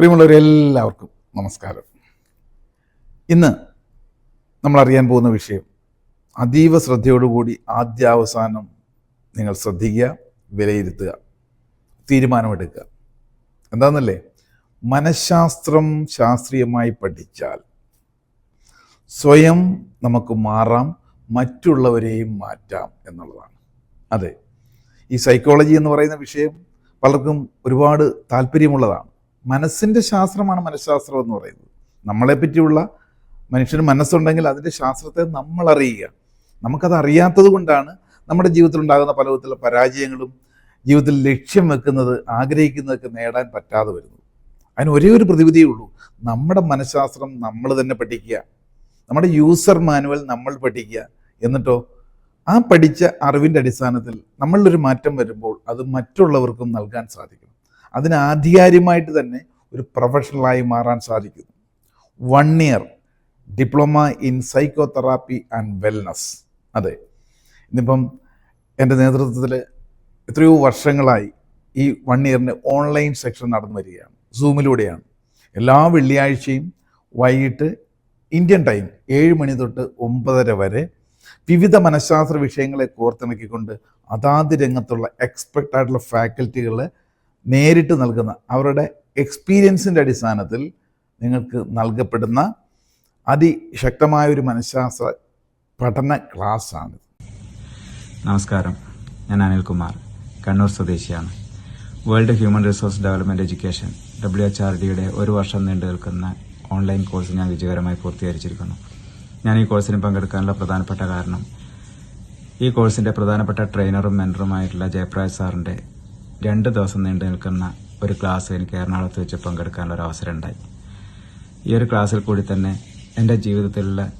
പ്രിയമുള്ളവരെല്ലാവർക്കും നമസ്കാരം. ഇന്ന് നമ്മൾ അറിയാൻ പോകുന്ന വിഷയം അതീവ ശ്രദ്ധയോടുകൂടി ആദ്യാവസാനം നിങ്ങൾ ശ്രദ്ധിക്കുക വിലയിരുത്തുക തീരുമാനമെടുക്കുക. എന്താണെന്നല്ലേ മനഃശാസ്ത്രം ശാസ്ത്രീയമായി പഠിച്ചാൽ സ്വയം നമുക്ക് മാറാം മറ്റുള്ളവരെയും മാറ്റാം എന്നുള്ളതാണ്. അതെ ഈ സൈക്കോളജി എന്ന് പറയുന്ന വിഷയം പലർക്കും ഒരുപാട് താല്പര്യമുള്ളതാണ്. മനസ്സിന്റെ ശാസ്ത്രമാണ് മനഃശാസ്ത്രം എന്ന് പറയുന്നത്. നമ്മളെ പറ്റിയുള്ള മനുഷ്യന് മനസ്സുണ്ടെങ്കിൽ അതിന്റെ ശാസ്ത്രത്തെ നമ്മൾ അറിയുക നമുക്കത് അറിയാത്തത് കൊണ്ടാണ് നമ്മുടെ ജീവിതത്തിൽ ഉണ്ടാകുന്ന പല വിധത്തിലുള്ള പരാജയങ്ങളും ജീവിതത്തിൽ ലക്ഷ്യം വെക്കുന്നത് ആഗ്രഹിക്കുന്നതൊക്കെ നേടാൻ പറ്റാതെ വരുന്നത്. അതിന് ഒരേ ഒരു പ്രതിവിധിയേ ഉള്ളൂ. നമ്മുടെ മനഃശാസ്ത്രം നമ്മൾ തന്നെ പഠിക്കുക. നമ്മുടെ യൂസർ മാനുവൽ നമ്മൾ പഠിക്കുക. എന്നിട്ടോ ആ പഠിച്ച അറിവിന്റെ അടിസ്ഥാനത്തിൽ നമ്മളിലൊരു മാറ്റം വരുമ്പോൾ അത് മറ്റുള്ളവർക്കും നൽകാൻ സാധിക്കും. അതിന് ആധികാരികമായിട്ട് തന്നെ ഒരു പ്രൊഫഷണലായി മാറാൻ സാധിക്കുന്നു one year diploma in psychotherapy and wellness അതെ. ഇന്നിപ്പം എന്റെ നേതൃത്വത്തിൽ എത്രയോ വർഷങ്ങളായി ഈ വൺ ഇയറിന്റെ ഓൺലൈൻ സെക്ഷൻ നടന്നു വരികയാണ്. സൂമിലൂടെയാണ് എല്ലാ വെള്ളിയാഴ്ചയും വൈകിട്ട് ഇന്ത്യൻ ടൈം ഏഴ് മണി തൊട്ട് ഒമ്പതര വരെ വിവിധ മനഃശാസ്ത്ര വിഷയങ്ങളെ കോർത്തിണക്കിക്കൊണ്ട് അതാത് രംഗത്തുള്ള എക്സ്പെർട്ട് ആയിട്ടുള്ള ഫാക്കൽറ്റികളെ നേരിട്ട് നൽകുന്ന അവരുടെ എക്സ്പീരിയൻസിന്റെ അടിസ്ഥാനത്തിൽ നിങ്ങൾക്ക് നൽകപ്പെടുന്ന അതിശക്തമായ ഒരു മനഃശാസ്ത്ര പഠന ക്ലാസ്സാണ് നമസ്കാരം. ഞാൻ അനിൽകുമാർ കണ്ണൂർ സ്വദേശിയാണ്. World human resource development education W H R ഡിയുടെ ഒരു വർഷം നീണ്ടു നിൽക്കുന്ന ഓൺലൈൻ കോഴ്സ് ഞാൻ വിജയകരമായി പൂർത്തീകരിച്ചിരിക്കുന്നു. ഞാൻ ഈ കോഴ്സിന് പങ്കെടുക്കാനുള്ള പ്രധാനപ്പെട്ട കാരണം ഈ കോഴ്സിന്റെ പ്രധാനപ്പെട്ട ട്രെയിനറും മെന്ററുമായിട്ടുള്ള ജയപ്രാജ് സാറിന്റെ രണ്ട് ദിവസം നീണ്ടു നിൽക്കുന്ന ഒരു ക്ലാസ് എനിക്ക് എറണാകുളത്ത് വെച്ച് പങ്കെടുക്കാനുള്ള ഒരു അവസരം ഉണ്ടായി. ഈ ഒരു ക്ലാസ്സിൽ കൂടി തന്നെ എന്റെ ജീവിതത്തിലുള്ള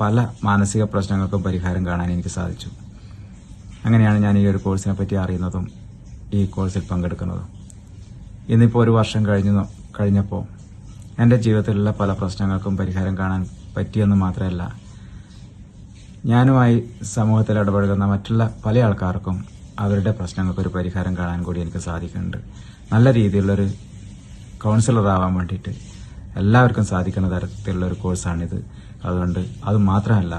പല മാനസിക പ്രശ്നങ്ങൾക്കും പരിഹാരം കാണാൻ എനിക്ക് സാധിച്ചു. അങ്ങനെയാണ് ഞാൻ ഈ ഒരു കോഴ്സിനെ പറ്റി അറിയുന്നതും ഈ കോഴ്സിൽ പങ്കെടുക്കുന്നതും. ഇന്നിപ്പോൾ ഒരു വർഷം കഴിഞ്ഞു കഴിഞ്ഞപ്പോൾ എന്റെ ജീവിതത്തിലുള്ള പല പ്രശ്നങ്ങൾക്കും പരിഹാരം കാണാൻ പറ്റിയെന്ന് മാത്രമല്ല ഞാനുമായി സമൂഹത്തിൽ ഇടപഴകുന്ന മറ്റുള്ള പല ആൾക്കാർക്കും അവരുടെ പ്രശ്നങ്ങൾക്ക് ഒരു പരിഹാരം കാണാൻ കൂടി എനിക്ക് സാധിക്കുന്നുണ്ട്. നല്ല രീതിയിലുള്ളൊരു കൗൺസിലർ ആവാൻ വേണ്ടിയിട്ട് എല്ലാവർക്കും സാധിക്കുന്ന തരത്തിലുള്ള ഒരു കോഴ്സാണിത് അതുകൊണ്ട് അത് മാത്രമല്ല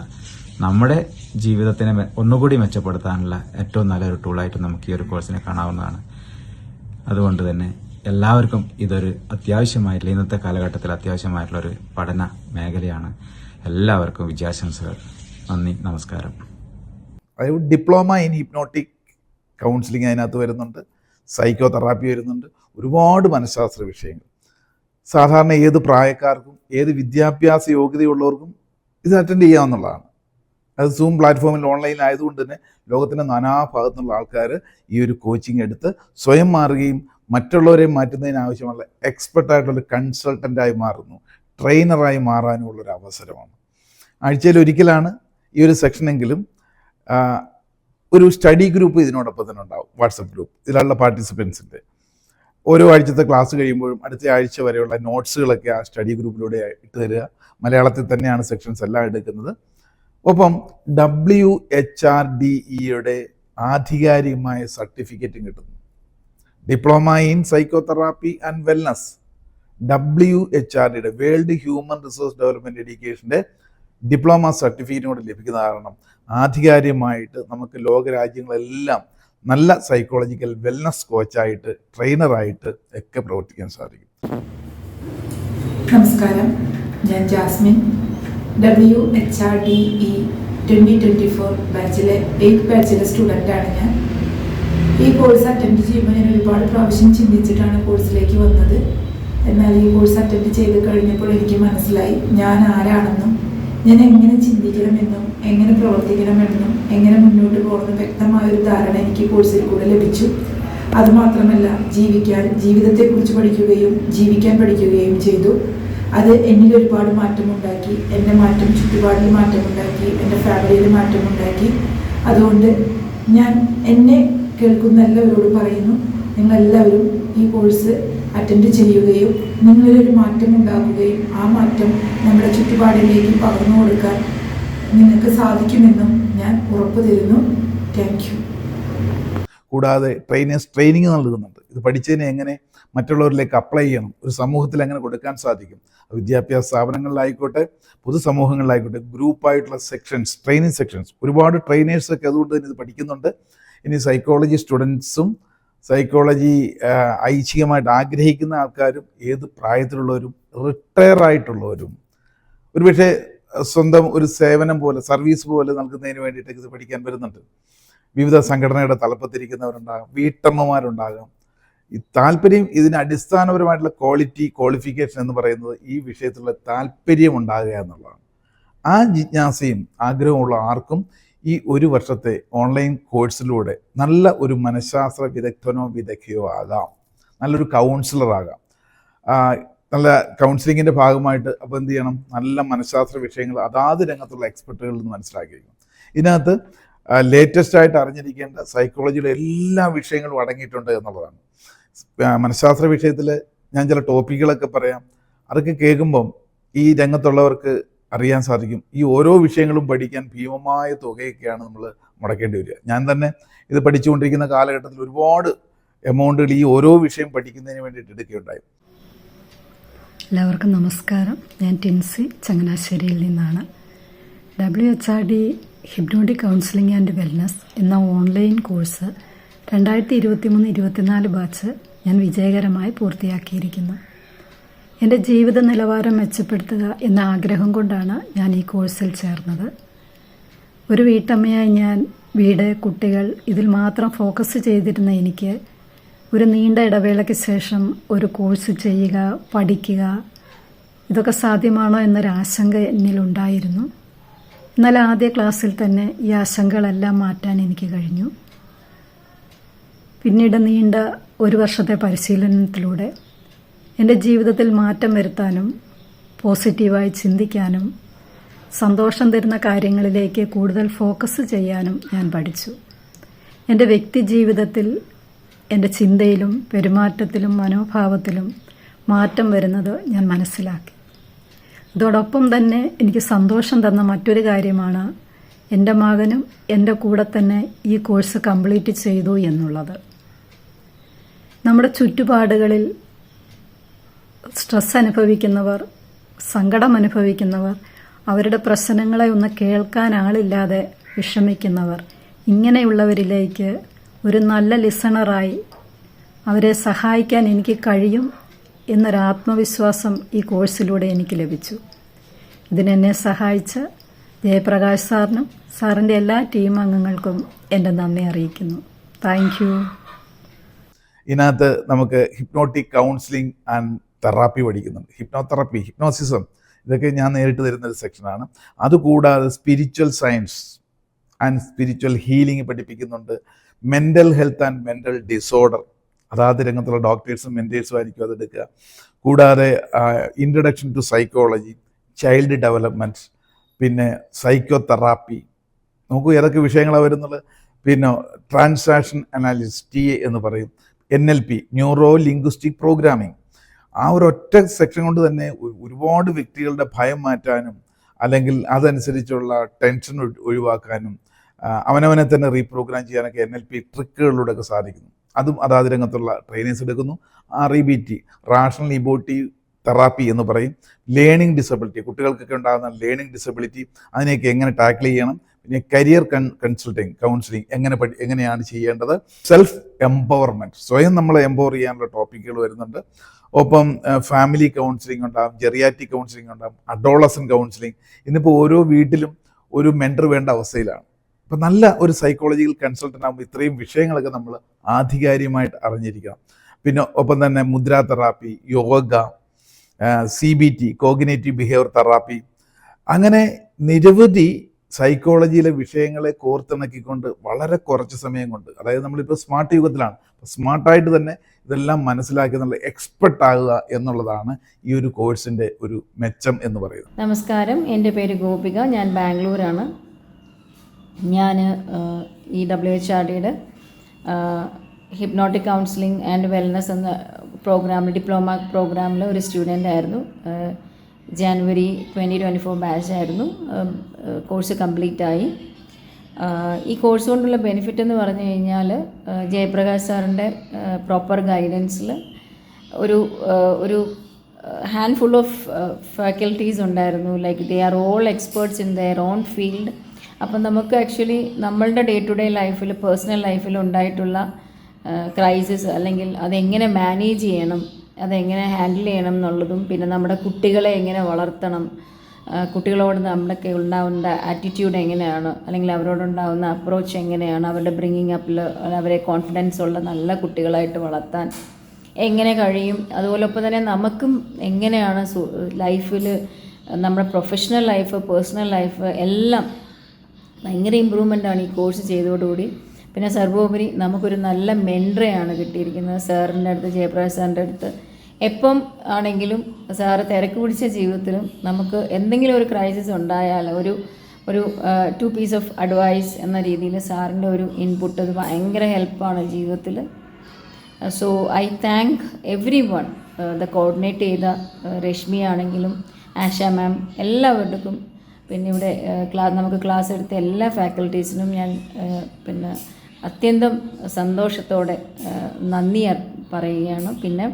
നമ്മുടെ ജീവിതത്തിനെ ഒന്നുകൂടി മെച്ചപ്പെടുത്താനുള്ള ഏറ്റവും നല്ലൊരു ടൂളായിട്ട് നമുക്ക് ഈ ഒരു കോഴ്സിനെ കാണാവുന്നതാണ്. അതുകൊണ്ട് തന്നെ എല്ലാവർക്കും ഇതൊരു അത്യാവശ്യമായിട്ടുള്ള ഇന്നത്തെ കാലഘട്ടത്തിൽ അത്യാവശ്യമായിട്ടുള്ള ഒരു പഠന മേഖലയാണ്. എല്ലാവർക്കും വിജയാശംസകൾ നന്ദി നമസ്കാരം. ഡിപ്ലോമ ഇൻ ഹിപ്നോട്ടിക് കൗൺസിലിംഗ് അതിനകത്ത് വരുന്നുണ്ട് സൈക്കോ തെറാപ്പി വരുന്നുണ്ട് ഒരുപാട് മനഃശാസ്ത്ര വിഷയങ്ങൾ. സാധാരണ ഏത് പ്രായക്കാർക്കും ഏത് വിദ്യാഭ്യാസ യോഗ്യതയുള്ളവർക്കും ഇത് അറ്റൻഡ് ചെയ്യാവുന്നതാണ്. അത് സൂം പ്ലാറ്റ്ഫോമിൽ ഓൺലൈൻ ആയതുകൊണ്ട് തന്നെ ലോകത്തിന്റെ നാനാഭാഗത്തുനിന്നുള്ള ആൾക്കാർ ഈ ഒരു കോച്ചിങ് എടുത്ത് സ്വയം മാറുകയും മറ്റുള്ളവരെ മാറ്റുന്നതിന് ആവശ്യമുള്ള എക്സ്പെർട്ടായിട്ടുള്ള കൺസൾട്ടന്റായി മാറുന്നു. ട്രെയിനറായി മാറാനുമുള്ളൊരു അവസരമാണ്. ആഴ്ചയിൽ ഒരിക്കലാണ് ഈ ഒരു സെക്ഷനെങ്കിലും ഒരു സ്റ്റഡി ഗ്രൂപ്പ് ഇതിനോടൊപ്പം തന്നെ ഉണ്ടാവും. വാട്സപ്പ് ഗ്രൂപ്പ് ഇതിലുള്ള പാർട്ടിസിപ്പൻസിന്റെ ഓരോ ആഴ്ചത്തെ ക്ലാസ് കഴിയുമ്പോഴും അടുത്ത ആഴ്ച വരെയുള്ള നോട്ട്സുകളൊക്കെ ആ സ്റ്റഡി ഗ്രൂപ്പിലൂടെ ഇട്ട് തരിക. മലയാളത്തിൽ തന്നെയാണ് സെക്ഷൻസ് എല്ലാം എടുക്കുന്നത്. ഒപ്പം ഡബ്ല്യു എച്ച് ആർ ഡി ഇയുടെ ആധികാരികമായ സർട്ടിഫിക്കറ്റും കിട്ടുന്നു. Diploma in psychotherapy and wellness W H R ഡിയുടെ വേൾഡ് ഹ്യൂമൻ റിസോഴ്സ് ഡെവലപ്മെന്റ് എഡ്യൂക്കേഷന്റെ ഡിപ്ലോമ സർട്ടിഫിക്കറ്റും കൂടെ ലഭിക്കുന്ന കാരണം ആധികാരികമായിട്ട് നമുക്ക് ലോകരാജ്യങ്ങളെല്ലാം നല്ല സൈക്കോളജിക്കൽ വെൽനസ് കോച്ചായിട്ട് ട്രെയിനറായിട്ട് ഒക്കെ പ്രവർത്തിക്കാൻ സാധിക്കും. നമസ്കാരം. ഞാൻ Jasmine. W H R D E twenty twenty four ബാച്ചിലെ eighth ബാച്ചിലെ സ്റ്റുഡന്റാണ് ഞാൻ. ഈ കോഴ്സ് അറ്റൻഡ് ചെയ്യുമ്പോൾ ഞാൻ ഒരുപാട് പ്രാവശ്യം ചിന്തിച്ചിട്ടാണ് കോഴ്സിലേക്ക് വന്നത്. എന്നാൽ ഈ കോഴ്സ് അറ്റൻഡ് ചെയ്ത് കഴിഞ്ഞപ്പോൾ എനിക്ക് മനസ്സിലായി ഞാൻ ആരാണെന്നും ഞാൻ എങ്ങനെ ചിന്തിക്കണമെന്നും എങ്ങനെ പ്രവർത്തിക്കണമെന്നും എങ്ങനെ മുന്നോട്ട് പോകണമെന്നും വ്യക്തമായ ഒരു ധാരണ എനിക്ക് കോഴ്സിൽ കൂടെ ലഭിച്ചു. അതുമാത്രമല്ല ജീവിക്കാൻ ജീവിതത്തെക്കുറിച്ച് പഠിക്കുകയും ജീവിക്കാൻ പഠിക്കുകയും ചെയ്തു. അത് എന്നിൽ ഒരുപാട് മാറ്റമുണ്ടാക്കി എന്റെ മാറ്റം ചുറ്റുപാടിൽ മാറ്റമുണ്ടാക്കി എന്റെ ഫാമിലിയിൽ മാറ്റമുണ്ടാക്കി. അതുകൊണ്ട് ഞാൻ എന്നെ കേൾക്കുന്ന എല്ലാവരോടും പറയുന്നു നിങ്ങളെല്ലാവരും ഈ കോഴ്സ് അറ്റൻഡ് ചെയ്യുകയും നിങ്ങളിലൊരു മാറ്റം ഉണ്ടാക്കുകയും ആ മാറ്റം നമ്മുടെ ചുറ്റുപാടിലേക്ക് പകർന്നു കൊടുക്കാൻ നിങ്ങൾക്ക് സാധിക്കുമെന്നും ഞാൻ ഉറപ്പു തരുന്നു താങ്ക് യു കൂടാതെ ട്രെയിനേഴ്സ് ട്രെയിനിങ് നൽകുന്നുണ്ട് ഇത് പഠിച്ചതിനെ എങ്ങനെ മറ്റുള്ളവരിലേക്ക് അപ്ലൈ ചെയ്യണം ഒരു സമൂഹത്തിൽ എങ്ങനെ കൊടുക്കാൻ സാധിക്കും? വിദ്യാഭ്യാസ സ്ഥാപനങ്ങളിലായിക്കോട്ടെ പൊതുസമൂഹങ്ങളിലായിക്കോട്ടെ ഗ്രൂപ്പായിട്ടുള്ള സെക്ഷൻസ് ട്രെയിനിങ് സെക്ഷൻസ് ഒരുപാട് ട്രെയിനേഴ്സൊക്കെ അതുകൊണ്ട് തന്നെ ഇത് പഠിക്കുന്നുണ്ട്. ഇനി സൈക്കോളജി സ്റ്റുഡൻസും സൈക്കോളജി ഐച്ഛികമായിട്ട് ആഗ്രഹിക്കുന്ന ആൾക്കാരും ഏത് പ്രായത്തിലുള്ളവരും റിട്ടയർ ആയിട്ടുള്ളവരും. ഒരുപക്ഷെ സ്വന്തം ഒരു സേവനം പോലെ സർവീസ് പോലെ നൽകുന്നതിന് വേണ്ടിയിട്ടൊക്കെ ഇത് പഠിക്കാൻ വരുന്നുണ്ട്. വിവിധ സംഘടനയുടെ തലപ്പത്തിരിക്കുന്നവരുണ്ടാകാം വീട്ടമ്മമാരുണ്ടാകാം. ഈ താല്പര്യം ഇതിന് അടിസ്ഥാനപരമായിട്ടുള്ള ക്വാളിറ്റി ക്വാളിഫിക്കേഷൻ എന്ന് പറയുന്നത് ഈ വിഷയത്തിലുള്ള താല്പര്യം ഉണ്ടാകുക എന്നുള്ളതാണ്. ആ ജിജ്ഞാസയും ആഗ്രഹമുള്ള ആർക്കും ഈ ഒരു വർഷത്തെ ഓൺലൈൻ കോഴ്സിലൂടെ നല്ല ഒരു മനഃശാസ്ത്ര വിദഗ്ധനോ വിദഗ്ധയോ ആകാം. നല്ലൊരു കൗൺസിലർ ആകാം. നല്ല കൗൺസിലിങ്ങിന്റെ ഭാഗമായിട്ട് അപ്പോൾ എന്ത് ചെയ്യണം? നല്ല മനഃശാസ്ത്ര വിഷയങ്ങൾ അതാത് രംഗത്തുള്ള എക്സ്പെർട്ടുകളിൽ നിന്ന് മനസ്സിലാക്കിയിരിക്കും ഇതിനകത്ത് ലേറ്റസ്റ്റ് ആയിട്ട് അറിഞ്ഞിരിക്കേണ്ട സൈക്കോളജിയുടെ എല്ലാ വിഷയങ്ങളും അടങ്ങിയിട്ടുണ്ട് എന്നുള്ളതാണ്. മനഃശാസ്ത്ര വിഷയത്തിൽ ഞാൻ ചില ടോപ്പിക്കുകളൊക്കെ പറയാം. അതൊക്കെ കേൾക്കുമ്പം ഈ രംഗത്തുള്ളവർക്ക് അറിയാൻ സാധിക്കും. ഈ ഓരോ വിഷയങ്ങളും പഠിക്കാൻ ഭീമമായ തുകയൊക്കെയാണ് നമ്മൾ മുടക്കേണ്ടി വരിക. ഞാൻ തന്നെ ഇത് പഠിച്ചുകൊണ്ടിരിക്കുന്ന കാലഘട്ടത്തിൽ ഒരുപാട് എമൗണ്ടുകൾ ഈ ഓരോ വിഷയം പഠിക്കുന്നതിന് വേണ്ടിയിട്ട് എടുക്കുകയുണ്ടായി. എല്ലാവർക്കും നമസ്കാരം. ഞാൻ ടിൻസി ചങ്ങനാശ്ശേരിയിൽ നിന്നാണ്. W H R D hypnotic counselling and wellness എന്ന ഓൺലൈൻ കോഴ്സ് രണ്ടായിരത്തി ഇരുപത്തി മൂന്ന് ഇരുപത്തിനാല് ബാച്ച് ഞാൻ വിജയകരമായി പൂർത്തിയാക്കിയിരിക്കുന്നു. എന്റെ ജീവിത നിലവാരം മെച്ചപ്പെടുത്തുക എന്ന ആഗ്രഹം കൊണ്ടാണ് ഞാൻ ഈ കോഴ്സിൽ ചേർന്നത്. ഒരു വീട്ടമ്മയായി ഞാൻ വീട് കുട്ടികൾ ഇതിൽ മാത്രം ഫോക്കസ് ചെയ്തിരുന്ന എനിക്ക് ഒരു നീണ്ട ഇടവേളയ്ക്ക് ശേഷം ഒരു കോഴ്സ് ചെയ്യുക പഠിക്കുക ഇതൊക്കെ സാധ്യമാണോ എന്നൊരാശങ്ക എന്നിലുണ്ടായിരുന്നു എന്നാൽ ആദ്യ ക്ലാസ്സിൽ തന്നെ ഈ ആശങ്കകളെല്ലാം മാറ്റാൻ എനിക്ക് കഴിഞ്ഞു. പിന്നീട് നീണ്ട ഒരു വർഷത്തെ പരിശീലനത്തിലൂടെ എന്റെ ജീവിതത്തിൽ മാറ്റം വരുത്താനും പോസിറ്റീവായി ചിന്തിക്കാനും സന്തോഷം തരുന്ന കാര്യങ്ങളിലേക്ക് കൂടുതൽ ഫോക്കസ് ചെയ്യാനും ഞാൻ പഠിച്ചു. എന്റെ വ്യക്തി ജീവിതത്തിൽ എന്റെ ചിന്തയിലും പെരുമാറ്റത്തിലും മനോഭാവത്തിലും മാറ്റം വരുന്നത് ഞാൻ മനസ്സിലാക്കി. ഇതോടൊപ്പം തന്നെ എനിക്ക് സന്തോഷം തന്ന മറ്റൊരു കാര്യമാണ് എന്റെ മകനും എന്റെ കൂടെ തന്നെ ഈ കോഴ്സ് കംപ്ലീറ്റ് ചെയ്തു എന്നുള്ളത്. നമ്മുടെ ചുറ്റുപാടുകളിൽ സ്ട്രെസ് അനുഭവിക്കുന്നവർ സങ്കടം അനുഭവിക്കുന്നവർ അവരുടെ പ്രശ്നങ്ങളെ ഒന്ന് കേൾക്കാൻ ആളില്ലാതെ വിഷമിക്കുന്നവർ ഇങ്ങനെയുള്ളവരിലേക്ക് ഒരു നല്ല ലിസണറായി അവരെ സഹായിക്കാൻ എനിക്ക് കഴിയും എന്നൊരു ആത്മവിശ്വാസം ഈ കോഴ്സിലൂടെ എനിക്ക് ലഭിച്ചു. ഇതിനെന്നെ സഹായിച്ച ജയപ്രകാശ് സാറിനും സാറിന്റെ എല്ലാ ടീം അംഗങ്ങൾക്കും എന്റെ നന്ദി അറിയിക്കുന്നു. Thank you. ഇതിനകത്ത് നമുക്ക് ഹിപ്നോട്ടിക് കൗൺസിലിംഗ് ആൻഡ് തെറാപ്പി പഠിക്കുന്നുണ്ട്. ഹിപ്നോതെറാപ്പി ഹിപ്നോസിസം ഇതൊക്കെ ഞാൻ നേരിട്ട് തരുന്ന ഒരു സെക്ഷനാണ് അതുകൂടാതെ spiritual science and spiritual healing പഠിപ്പിക്കുന്നുണ്ട്. Mental health and mental disorder അതാത് രംഗത്തുള്ള ഡോക്ടേഴ്സും മെന്റേഴ്സും ആയിരിക്കും അതെടുക്കുക കൂടാതെ introduction to psychology child development പിന്നെ സൈക്കോ തെറാപ്പി നോക്കൂ ഏതൊക്കെ വിഷയങ്ങളാണ് വരുന്നത്? പിന്നെ ട്രാൻസാക്ഷൻ അനാലിസിസ് ടി എ എന്ന് പറയും. N L P neuro linguistic programming ആ ഒരു ഒറ്റ സെക്ഷൻ കൊണ്ട് തന്നെ ഒരുപാട് വ്യക്തികളുടെ ഭയം മാറ്റാനും അല്ലെങ്കിൽ അതനുസരിച്ചുള്ള ടെൻഷൻ ഒഴിവാക്കാനും അവനവനെ തന്നെ റീപ്രോഗ്രാം ചെയ്യാനൊക്കെ എൻ എൽ പി ട്രിക്കുകളിലൂടെ ഒക്കെ സാധിക്കുന്നു. അതും അതാത് രംഗത്തുള്ള ട്രെയിനിങ്സ് എടുക്കുന്നു. ആ E B T rational emotive therapy എന്ന് പറയും. ലേണിംഗ് ഡിസബിലിറ്റി കുട്ടികൾക്കൊക്കെ ഉണ്ടാകുന്ന ലേണിംഗ് ഡിസബിലിറ്റി അതിനെയൊക്കെ എങ്ങനെ ടാക്കിൾ ചെയ്യണം? പിന്നെ കരിയർ കൺ കൺസൾട്ടിങ് കൗൺസിലിംഗ് എങ്ങനെ പഠി എങ്ങനെയാണ് ചെയ്യേണ്ടത്? സെൽഫ് എംപവർമെന്റ് സ്വയം നമ്മളെ എംപവർ ചെയ്യാനുള്ള ടോപ്പിക്കുകൾ വരുന്നുണ്ട്. ഒപ്പം ഫാമിലി കൗൺസിലിംഗ് ഉണ്ടാകും ജെറിയാറ്റിക് കൗൺസിലിംഗ് ഉണ്ടാകും അഡോളസൻ കൗൺസിലിംഗ് ഇന്നിപ്പോൾ ഓരോ വീട്ടിലും ഒരു മെന്റർ വേണ്ട അവസ്ഥയിലാണ്. അപ്പം നല്ല ഒരു സൈക്കോളജിക്കൽ കൺസൾട്ടന്റ് ആകുമ്പോൾ ഇത്രയും വിഷയങ്ങളൊക്കെ നമ്മൾ ആധികാരികമായിട്ട് അറിഞ്ഞിരിക്കണം. പിന്നെ ഒപ്പം തന്നെ mudra therapy yoga C B T cognitive behaviour therapy അങ്ങനെ നിരവധി സൈക്കോളജിയിലെ വിഷയങ്ങളെ കോർത്തിണക്കിക്കൊണ്ട് വളരെ കുറച്ച് സമയം കൊണ്ട് അതായത് നമ്മളിപ്പോൾ സ്മാർട്ട് യുഗത്തിലാണ്. സ്മാർട്ടായിട്ട് തന്നെ ഇതെല്ലാം മനസ്സിലാക്കി നല്ല എക്സ്പെർട്ട് ആകുക എന്നുള്ളതാണ് ഈ ഒരു കോഴ്സിന്റെ ഒരു മെച്ചം എന്ന് പറയുന്നത്. നമസ്കാരം. എന്റെ പേര് ഗോപിക. ഞാൻ ബാംഗ്ലൂരാണ്. ഞാൻ ഈ ഡബ്ല്യു എച്ച് ആർ ഡിയുടെ ഹിപ്നോട്ടിക് കൗൺസിലിംഗ് ആൻഡ് വെൽനസ് എന്ന പ്രോഗ്രാമിൽ ഡിപ്ലോമ പ്രോഗ്രാമിൽ ഒരു സ്റ്റുഡന്റ് ആയിരുന്നു. January twenty twenty four batch ആയിരുന്നു. കോഴ്സ് കംപ്ലീറ്റ് ആയി. ഈ കോഴ്സ് കൊണ്ടുള്ള ബെനിഫിറ്റ് എന്ന് പറഞ്ഞു കഴിഞ്ഞാൽ ജയപ്രകാശ് സാറിന്റെ പ്രോപ്പർ ഗൈഡൻസിൽ ഒരു ഒരു ഹാൻഡ് ഫുൾ ഓഫ് ഫാക്കൽറ്റീസ് ഉണ്ടായിരുന്നു. Like they are all experts in their own field അപ്പം നമുക്ക് ആക്ച്വലി നമ്മളുടെ ഡേ ടു ഡേ ലൈഫിൽ പേഴ്സണൽ ലൈഫിൽ ഉണ്ടായിട്ടുള്ള ക്രൈസിസ് അല്ലെങ്കിൽ അതെങ്ങനെ മാനേജ് ചെയ്യണം അതെങ്ങനെ ഹാൻഡിൽ ചെയ്യണം എന്നുള്ളതും പിന്നെ നമ്മുടെ കുട്ടികളെ എങ്ങനെ വളർത്തണം കുട്ടികളോട് നമ്മളൊക്കെ ഉണ്ടാവുന്ന ആറ്റിറ്റ്യൂഡ് എങ്ങനെയാണ്? അല്ലെങ്കിൽ അവരോടുണ്ടാവുന്ന അപ്രോച്ച് എങ്ങനെയാണ്? അവരുടെ ബ്രിങ്ങിങ് അപ്പിൽ അവരെ കോൺഫിഡൻസ് ഉള്ള നല്ല കുട്ടികളായിട്ട് വളർത്താൻ എങ്ങനെ കഴിയും? അതുപോലൊപ്പം തന്നെ നമുക്കും എങ്ങനെയാണ് ലൈഫിൽ നമ്മുടെ പ്രൊഫഷണൽ ലൈഫ് പേഴ്സണൽ ലൈഫ് എല്ലാം ഭയങ്കര ഇമ്പ്രൂവ്മെന്റ് ആണ് ഈ കോഴ്സ് ചെയ്തതോടുകൂടി. പിന്നെ സർവോപരി നമുക്കൊരു നല്ല മെൻട്രയാണ് കിട്ടിയിരിക്കുന്നത്. സാറിന്റെ അടുത്ത് ജയപ്രകാശ് സാറിന്റെ അടുത്ത്. എപ്പം ആണെങ്കിലും സാറ് തിരക്ക് പിടിച്ച ജീവിതത്തിലും നമുക്ക് എന്തെങ്കിലും ഒരു ക്രൈസിസ് ഉണ്ടായാൽ ഒരു ഒരു ടു പീസ് ഓഫ് അഡ്വൈസ് എന്ന രീതിയിൽ സാറിന്റെ ഒരു ഇൻപുട്ട് അത് ഭയങ്കര ഹെൽപ്പാണ് ജീവിതത്തിൽ. So I thank everyone the coordinate ചെയ്ത രശ്മി ആണെങ്കിലും ആശ മാം എല്ലാവർക്കും. പിന്നെ ഇവിടെ ക്ലാസ് നമുക്ക് ക്ലാസ് എടുത്ത എല്ലാ ഫാക്കൽറ്റീസിനും ഞാൻ പിന്നെ അത്യന്തം സന്തോഷത്തോടെ നന്ദി പറയുകയാണ്. പിന്നെ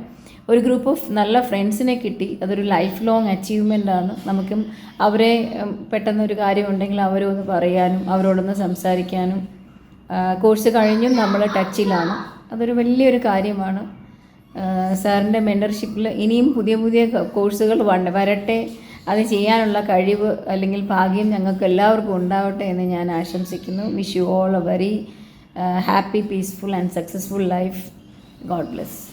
ഒരു ഗ്രൂപ്പ് ഓഫ് നല്ല ഫ്രണ്ട്സിനെ കിട്ടി. അതൊരു ലൈഫ് ലോങ് അച്ചീവ്മെന്റ് ആണ്. നമുക്കും അവരെ പെട്ടെന്നൊരു കാര്യമുണ്ടെങ്കിൽ അവരൊന്ന് പറയാനും അവരോടൊന്ന് സംസാരിക്കാനും കോഴ്സ് കഴിഞ്ഞും നമ്മൾ ടച്ചിലാണ് അതൊരു വലിയൊരു കാര്യമാണ്. സാറിന്റെ മെന്റർഷിപ്പിൽ ഇനിയും പുതിയ പുതിയ കോഴ്സുകൾ വരട്ടെ. അത് ചെയ്യാനുള്ള കഴിവ് അല്ലെങ്കിൽ ഭാഗ്യം ഞങ്ങൾക്ക് എല്ലാവർക്കും ഉണ്ടാവട്ടെ എന്ന് ഞാൻ ആശംസിക്കുന്നു. Wish you all a very happy peaceful and successful life God bless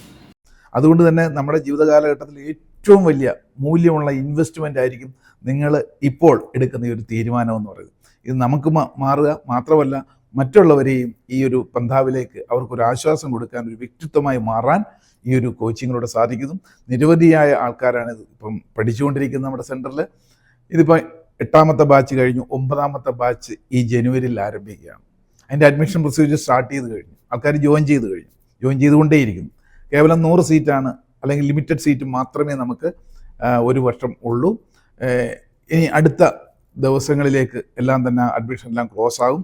അതുകൊണ്ട് തന്നെ നമ്മുടെ ജീവിത കാലഘട്ടത്തിൽ ഏറ്റവും വലിയ മൂല്യമുള്ള ഇൻവെസ്റ്റ്മെന്റ് ആയിരിക്കും നിങ്ങൾ ഇപ്പോൾ എടുക്കുന്ന ഈ ഒരു തീരുമാനം എന്ന് പറയുന്നത്. ഇത് നമുക്ക് മാറുക മാത്രമല്ല മറ്റുള്ളവരെയും ഈ ഒരു പന്ഥാവിലേക്ക് അവർക്കൊരു ആശ്വാസം കൊടുക്കാൻ ഒരു വ്യക്തിത്വമായി മാറാൻ ഈ ഒരു കോച്ചിങ്ങിലൂടെ സാധിക്കുന്നു. നിരവധിയായ ആൾക്കാരാണ് ഇത് ഇപ്പം പഠിച്ചുകൊണ്ടിരിക്കുന്നത് നമ്മുടെ സെന്ററിൽ ഇതിപ്പോൾ എട്ടാമത്തെ ബാച്ച് കഴിഞ്ഞു ഒമ്പതാമത്തെ ബാച്ച് ഈ ജനുവരിയിൽ ആരംഭിക്കുകയാണ്. അതിന്റെ അഡ്മിഷൻ പ്രൊസീജിയർ സ്റ്റാർട്ട് ചെയ്ത് കഴിഞ്ഞു. ആൾക്കാർ ജോയിൻ ചെയ്ത് കഴിഞ്ഞു. ജോയിൻ ചെയ്തുകൊണ്ടേയിരിക്കുന്നു. കേവലം നൂറ് സീറ്റാണ് അല്ലെങ്കിൽ ലിമിറ്റഡ് സീറ്റ് മാത്രമേ നമുക്ക് ഒരു വർഷം ഉള്ളൂ. ഇനി അടുത്ത ദിവസങ്ങളിലേക്ക് എല്ലാം തന്നെ അഡ്മിഷൻ എല്ലാം ക്ലോസ് ആകും.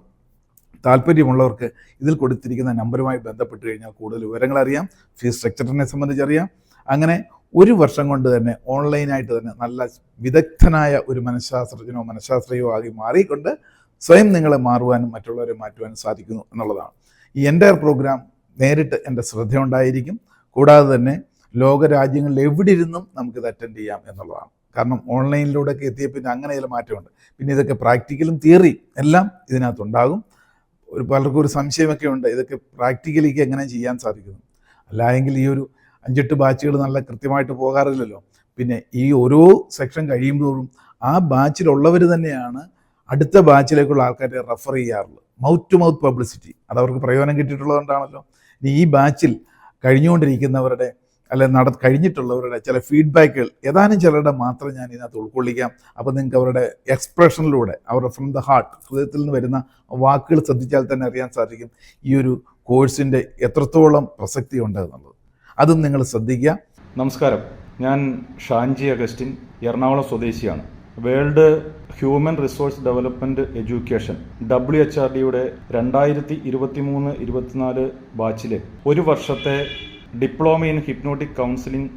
താല്പര്യമുള്ളവർക്ക് ഇതിൽ കൊടുത്തിരിക്കുന്ന നമ്പറുമായി ബന്ധപ്പെട്ട് കഴിഞ്ഞാൽ കൂടുതൽ വിവരങ്ങൾ അറിയാം ഫീസ് സ്ട്രക്ചറിനെ സംബന്ധിച്ചറിയാം അങ്ങനെ ഒരു വർഷം കൊണ്ട് തന്നെ ഓൺലൈനായിട്ട് തന്നെ നല്ല വിദഗ്ധനായ ഒരു മനഃശാസ്ത്രജ്ഞനോ മനഃശാസ്ത്രയോ ആകി മാറിക്കൊണ്ട് സ്വയം നിങ്ങളെ മാറുവാനും മറ്റുള്ളവരെ മാറ്റുവാനും സാധിക്കുന്നു എന്നുള്ളതാണ്. ഈ എന്റെ പ്രോഗ്രാം നേരിട്ട് എന്റെ ശ്രദ്ധയുണ്ടായിരിക്കും. കൂടാതെ തന്നെ ലോക രാജ്യങ്ങളിൽ എവിടെ ഇരുന്നും നമുക്കിത് അറ്റൻഡ് ചെയ്യാം എന്നുള്ളതാണ്. കാരണം ഓൺലൈനിലൂടെയൊക്കെ എത്തിയ പിന്നെ അങ്ങനെ ചില മാറ്റമുണ്ട്. പിന്നെ ഇതൊക്കെ പ്രാക്ടിക്കലും തിയറി എല്ലാം ഇതിനകത്തുണ്ടാകും. ഒരു പലർക്കും ഒരു സംശയമൊക്കെ ഉണ്ട്. ഇതൊക്കെ പ്രാക്ടിക്കലിക്ക് എങ്ങനെ ചെയ്യാൻ സാധിക്കുന്നു? അല്ല എങ്കിൽ ഈ ഒരു അഞ്ചെട്ട് ബാച്ചുകൾ നല്ല കൃത്യമായിട്ട് പോകാറില്ലല്ലോ. പിന്നെ ഈ ഓരോ സെക്ഷൻ കഴിയുമ്പോഴും ആ ബാച്ചിലുള്ളവർ തന്നെയാണ് അടുത്ത ബാച്ചിലേക്കുള്ള ആൾക്കാരെ റെഫർ ചെയ്യാറുള്ളത്. മൗത്ത് ടു മൗത്ത് പബ്ലിസിറ്റി അത് അവർക്ക് പ്രയോജനം കിട്ടിയിട്ടുള്ളതുകൊണ്ടാണല്ലോ. ഈ ബാച്ചിൽ കഴിഞ്ഞുകൊണ്ടിരിക്കുന്നവരുടെ അല്ലെ നട കഴിഞ്ഞിട്ടുള്ളവരുടെ ചില ഫീഡ്ബാക്കുകൾ ഏതാനും ചിലരുടെ മാത്രം ഞാൻ ഇതിനകത്ത് ഉൾക്കൊള്ളിക്കാം. അപ്പോൾ നിങ്ങൾക്ക് അവരുടെ എക്സ്പ്രഷനിലൂടെ അവരുടെ ഫ്രം ദ ഹാർട്ട് ഹൃദയത്തിൽ നിന്ന് വരുന്ന വാക്കുകൾ ശ്രദ്ധിച്ചാൽ തന്നെ അറിയാൻ സാധിക്കും ഈ ഒരു കോഴ്സിന്റെ എത്രത്തോളം പ്രസക്തി ഉണ്ട് എന്നുള്ളത്. അതും നിങ്ങൾ ശ്രദ്ധിക്കുക. നമസ്കാരം. ഞാൻ ഷാൻജി അഗസ്റ്റിൻ എറണാകുളം സ്വദേശിയാണ്. World human resource development education W H R ഡിയുടെ രണ്ടായിരത്തി ഇരുപത്തി മൂന്ന് ഇരുപത്തിനാല് ബാച്ചിലെ ഒരു വർഷത്തെ diploma in hypnotic counselling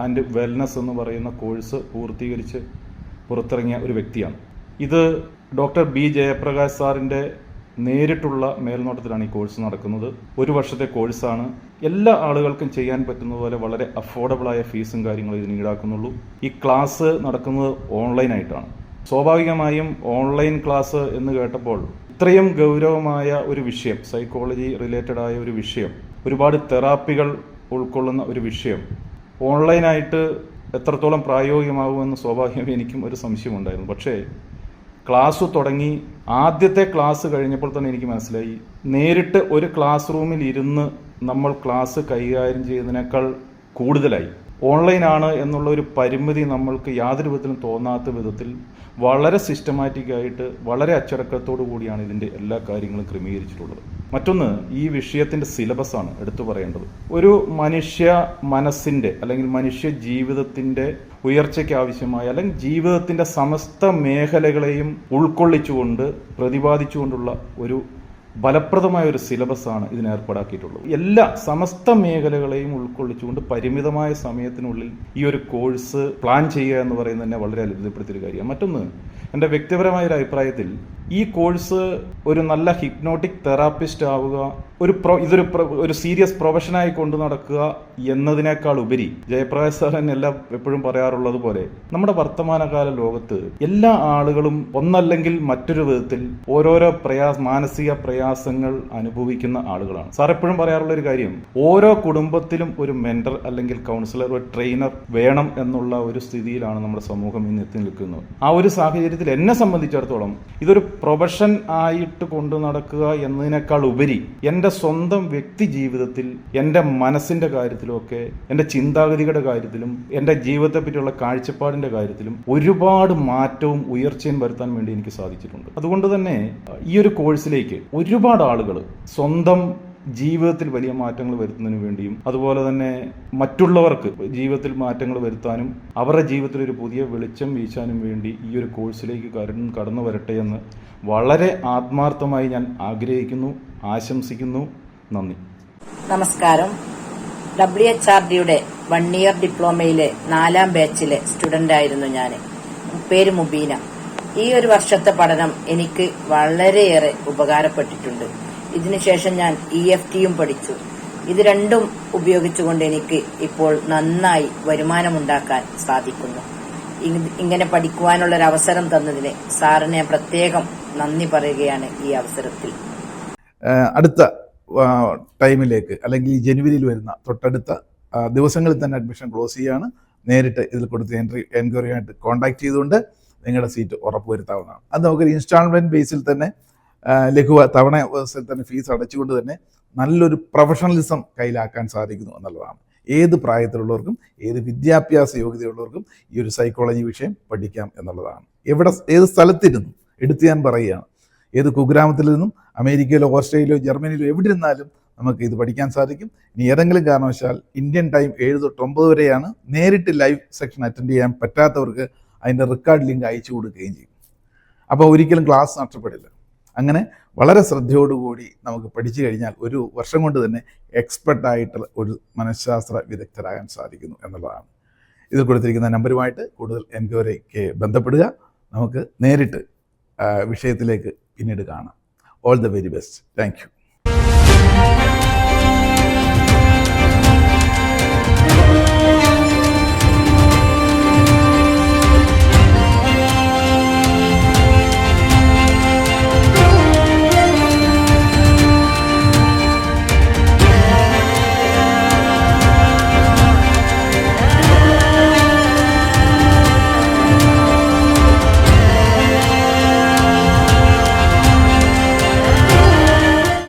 and wellness എന്ന് പറയുന്ന കോഴ്സ് പൂർത്തീകരിച്ച് പുറത്തിറങ്ങിയ ഒരു വ്യക്തിയാണ്. ഇത് ഡോക്ടർ ബി ജയപ്രകാശ് സാറിന്റെ നേരിട്ടുള്ള മേൽനോട്ടത്തിലാണ് ഈ കോഴ്സ് നടക്കുന്നത്. ഒരു വർഷത്തെ കോഴ്സാണ്. എല്ലാ ആളുകൾക്കും ചെയ്യാൻ പറ്റുന്ന പോലെ വളരെ അഫോർഡബിളായ ഫീസും കാര്യങ്ങളും ഇതിന് ഈടാക്കുന്നുള്ളൂ. ഈ ക്ലാസ് നടക്കുന്നത് ഓൺലൈനായിട്ടാണ്. സ്വാഭാവികമായും ഓൺലൈൻ ക്ലാസ് എന്ന് കേട്ടപ്പോൾ ഇത്രയും ഗൗരവമായ ഒരു വിഷയം സൈക്കോളജി റിലേറ്റഡ് ആയ ഒരു വിഷയം ഒരുപാട് തെറാപ്പികൾ ഉൾക്കൊള്ളുന്ന ഒരു വിഷയം ഓൺലൈനായിട്ട് എത്രത്തോളം പ്രായോഗികമാകുമെന്ന് സ്വാഭാവികം എനിക്കും ഒരു സംശയമുണ്ടായിരുന്നു. പക്ഷേ ക്ലാസ് തുടങ്ങി ആദ്യത്തെ ക്ലാസ് കഴിഞ്ഞപ്പോൾ തന്നെ എനിക്ക് മനസ്സിലായി. നേരിട്ട് ഒരു ക്ലാസ് റൂമിൽ ഇരുന്ന് നമ്മൾ ക്ലാസ് കൈകാര്യം ചെയ്യുന്നതിനേക്കാൾ കൂടുതലായി. ഓൺലൈനാണ് എന്നുള്ള ഒരു പരിമിതി നമ്മൾക്ക് യാതൊരു വിധത്തിലും തോന്നാത്ത വിധത്തിൽ വളരെ സിസ്റ്റമാറ്റിക്കായിട്ട് വളരെ അച്ചടക്കത്തോടു കൂടിയാണ് ഇതിന്റെ എല്ലാ കാര്യങ്ങളും ക്രമീകരിച്ചിട്ടുള്ളത്. മറ്റൊന്ന് ഈ വിഷയത്തിന്റെ സിലബസാണ് എടുത്തു പറയേണ്ടത്. ഒരു മനുഷ്യ മനസ്സിന്റെ അല്ലെങ്കിൽ മനുഷ്യ ജീവിതത്തിന്റെ ഉയർച്ചയ്ക്ക് ആവശ്യമായ അല്ലെങ്കിൽ ജീവിതത്തിന്റെ സമസ്ത മേഖലകളെയും ഉൾക്കൊള്ളിച്ചുകൊണ്ട് പ്രതിപാദിച്ചുകൊണ്ടുള്ള ഒരു ഫലപ്രദമായ ഒരു സിലബസാണ് ഇതിന് ഏർപ്പാടാക്കിയിട്ടുള്ളത്. എല്ലാ സമസ്ത മേഖലകളെയും ഉൾക്കൊള്ളിച്ചുകൊണ്ട് പരിമിതമായ സമയത്തിനുള്ളിൽ ഈ ഒരു കോഴ്സ് പ്ലാൻ ചെയ്യുക എന്ന് പറയുന്നത് തന്നെ വളരെ അത്ഭുതപ്പെടുത്തിയൊരു കാര്യമാണ്. മറ്റൊന്ന് എന്റെ വ്യക്തിപരമായ ഒരു അഭിപ്രായത്തിൽ ഈ കോഴ്സ് ഒരു നല്ല ഹിപ്നോട്ടിക് തെറാപ്പിസ്റ്റ് ആവുക ഒരു പ്രൊ ഇതൊരു ഒരു സീരിയസ് പ്രൊഫഷനായി കൊണ്ടു നടക്കുക എന്നതിനേക്കാൾ ഉപരി ജയപ്രകാശ് സാറൻ എല്ലാം എപ്പോഴും പറയാറുള്ളത് പോലെ നമ്മുടെ വർത്തമാനകാല ലോകത്ത് എല്ലാ ആളുകളും ഒന്നല്ലെങ്കിൽ മറ്റൊരു വിധത്തിൽ ഓരോരോ പ്രയാസ മാനസിക പ്രയാസങ്ങൾ അനുഭവിക്കുന്ന ആളുകളാണ്. സാർ എപ്പോഴും പറയാറുള്ള ഒരു കാര്യം ഓരോ കുടുംബത്തിലും ഒരു മെന്റർ അല്ലെങ്കിൽ കൗൺസിലർ ഒരു ട്രെയിനർ വേണം എന്നുള്ള ഒരു സ്ഥിതിയിലാണ് നമ്മുടെ സമൂഹം ഇന്ന് എത്തി നിൽക്കുന്നത്. ആ ഒരു സാഹചര്യത്തിൽ എന്നെ സംബന്ധിച്ചിടത്തോളം ഇതൊരു പ്രൊഫഷൻ ആയിട്ട് കൊണ്ടു നടക്കുക എന്നതിനേക്കാൾ ഉപരി എന്റെ സ്വന്തം വ്യക്തി ജീവിതത്തിൽ എന്റെ മനസ്സിന്റെ കാര്യത്തിലുമൊക്കെ എന്റെ ചിന്താഗതികളുടെ കാര്യത്തിലും എന്റെ ജീവിതത്തെ പറ്റിയുള്ള കാഴ്ചപ്പാടിന്റെ കാര്യത്തിലും ഒരുപാട് മാറ്റവും ഉയർച്ചയും വരുത്താൻ വേണ്ടി എനിക്ക് സാധിച്ചിട്ടുണ്ട്. അതുകൊണ്ട് തന്നെ ഈ ഒരു കോഴ്സിലേക്ക് ഒരുപാട് ആളുകൾ സ്വന്തം ജീവിതത്തിൽ വലിയ മാറ്റങ്ങൾ വരുത്തുന്നതിനു വേണ്ടിയും അതുപോലെ തന്നെ മറ്റുള്ളവർക്ക് ജീവിതത്തിൽ മാറ്റങ്ങൾ വരുത്താനും അവരുടെ ജീവിതത്തിൽ ഒരു പുതിയ വെളിച്ചം വീശാനും വേണ്ടി ഈ ഒരു കോഴ്സിലേക്ക് കടന്നു വരട്ടെ എന്ന് വളരെ ആത്മാർത്ഥമായി ഞാൻ ആഗ്രഹിക്കുന്നു ആശംസിക്കുന്നു. നന്ദി. നമസ്കാരം. ഡബ്ല്യു എച്ച് ആർ ഡിയുടെ വൺ ഇയർ ഡിപ്ലോമയിലെ നാലാം ബാച്ചിലെ സ്റ്റുഡന്റ് ആയിരുന്നു ഞാൻ. പേര് മുബീന. ഈ ഒരു വർഷത്തെ പഠനം എനിക്ക് വളരെയേറെ ഉപകാരപ്പെട്ടിട്ടുണ്ട്. ഇതിനുശേഷം ഞാൻ ഇ എഫ് ടിയും പഠിച്ചു. ഇത് രണ്ടും ഉപയോഗിച്ചുകൊണ്ട് എനിക്ക് ഇപ്പോൾ നന്നായി വരുമാനമുണ്ടാക്കാൻ സാധിക്കുന്നു. ഇങ്ങനെ പഠിക്കുവാനുള്ള ഒരു അവസരം തന്നതിന് സാറിനെ പ്രത്യേകം നന്ദി പറയുകയാണ് ഈ അവസരത്തിൽ. അടുത്ത ടൈമിലേക്ക് അല്ലെങ്കിൽ ജനുവരിയിൽ വരുന്ന തൊട്ടടുത്ത ദിവസങ്ങളിൽ തന്നെ അഡ്മിഷൻ ക്ലോസ് ചെയ്യാണ്. നേരിട്ട് ഇതിൽ കൊടുത്ത് എൻട്രി എൻക്വയറിയായിട്ട് കോൺടാക്ട് ചെയ്തുകൊണ്ട് നിങ്ങളുടെ സീറ്റ് ഉറപ്പുവരുത്താവുന്നതാണ്. അത് നമുക്ക് ഇൻസ്റ്റാൾമെന്റ് ബേസിൽ തന്നെ ആ, ലഘു തവണ വ്യവസ്ഥയിൽ തന്നെ ഫീസ് അടച്ചുകൊണ്ട് തന്നെ നല്ലൊരു പ്രൊഫഷണലിസം കയ്യിലാക്കാൻ സാധിക്കുന്നു എന്നുള്ളതാണ്. ഏത് പ്രായത്തിലുള്ളവർക്കും ഏത് വിദ്യാഭ്യാസ യോഗ്യതയുള്ളവർക്കും ഈ ഒരു സൈക്കോളജി വിഷയം പഠിക്കാം എന്നുള്ളതാണ്. എവിടെ ഏത് സ്ഥലത്തിരുന്നും എടുത്തു ഞാൻ പറയുകയാണ്. ഏത് കുഗ്രാമത്തിൽ നിന്നും അമേരിക്കയിലോ ഓസ്ട്രേലിയയിലോ ജർമ്മനിയിലോ എവിടെ ഇരുന്നാലും നമുക്ക് ഇത് പഠിക്കാൻ സാധിക്കും. ഇനി ഏതെങ്കിലും കാരണവശാൽ ഇന്ത്യൻ ടൈം ഏഴ് തൊട്ട് ഒമ്പത് വരെയാണ് നേരിട്ട് ലൈവ് സെക്ഷൻ അറ്റൻഡ് ചെയ്യാൻ പറ്റാത്തവർക്ക് അതിന്റെ റെക്കോർഡ് ലിങ്ക് അയച്ചു കൊടുക്കുകയും ചെയ്യും. അപ്പോൾ ഒരിക്കലും ക്ലാസ് നഷ്ടപ്പെടില്ല. അങ്ങനെ വളരെ ശ്രദ്ധയോടുകൂടി നമുക്ക് പഠിച്ചു കഴിഞ്ഞാൽ ഒരു വർഷം കൊണ്ട് തന്നെ എക്സ്പെർട്ടായിട്ടുള്ള ഒരു മനഃശാസ്ത്ര വിദഗ്ധരാകാൻ സാധിക്കുന്നു എന്നുള്ളതാണ്. ഇതിൽ കൊടുത്തിരിക്കുന്ന നമ്പറുമായിട്ട് കൂടുതൽ എൻക്വയറിക്ക് ബന്ധപ്പെടുക. നമുക്ക് നേരിട്ട് വിഷയത്തിലേക്ക് പിന്നീട് കാണാം. All the very best thank